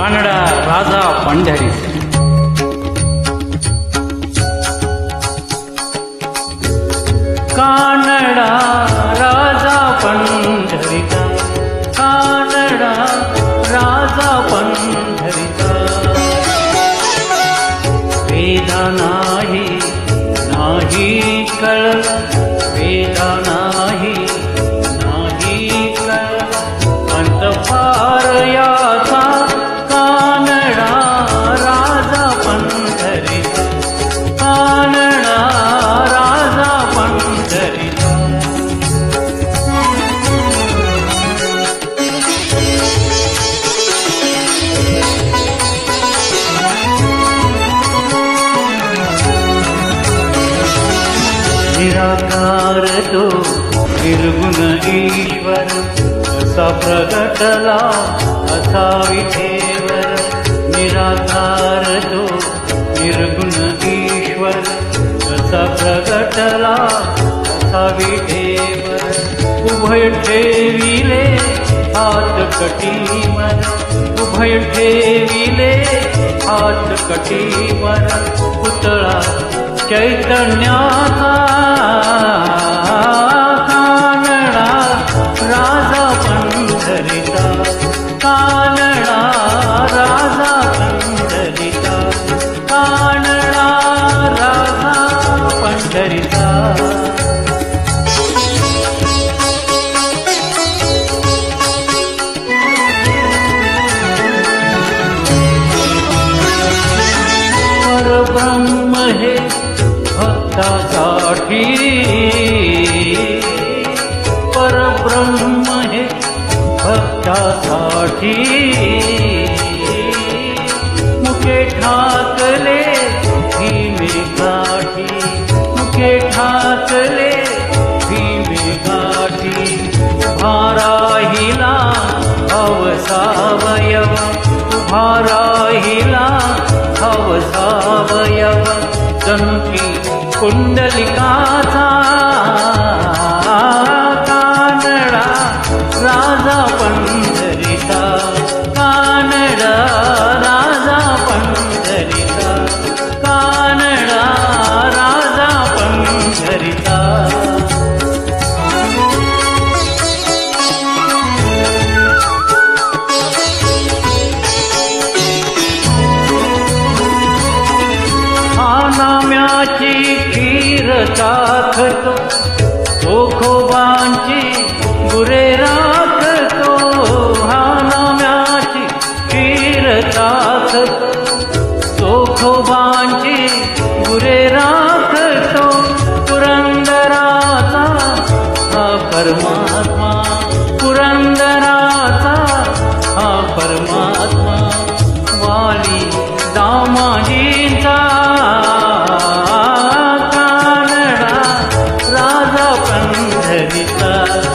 कानडा राजा पंढरी कानडा राजा पंढरीचा कानडा राजा पंढरीचा वेदा निराकार तो निर्गुण ईश्वर असा प्रगटला असा विठेवर निराकार तो निर्गुण ईश्वर असा प्रगटला असा विठेवर उभय ठेविले हात कटीवर उभय ठेविले हात कटीवर पुतळा चैतन्याचा कानडा राजा पंढरीचा कानडा राजा पंढरीचा कानडा राजा पंढरीचा. परब्रह्म हे भक्तासाठी परब्रह्म हे भक्तासाठी मुखे ठाकले भीमे गाठी. मुखे ठाकले भीमे गाठी. भाराहिला अवसावयव. भाराहिला अवसावयव. जनुकी कुंडलिकाचा आम्याची खीर चाखतो चोखोबांची गुरे राखतो हा नाम्याची खीर चाखतो चोखोबांची गुरे राखतो पुरंदराचा हा परमात्मा पुरंदराचा हा परमात्मा वाली दामाजींचा சரணி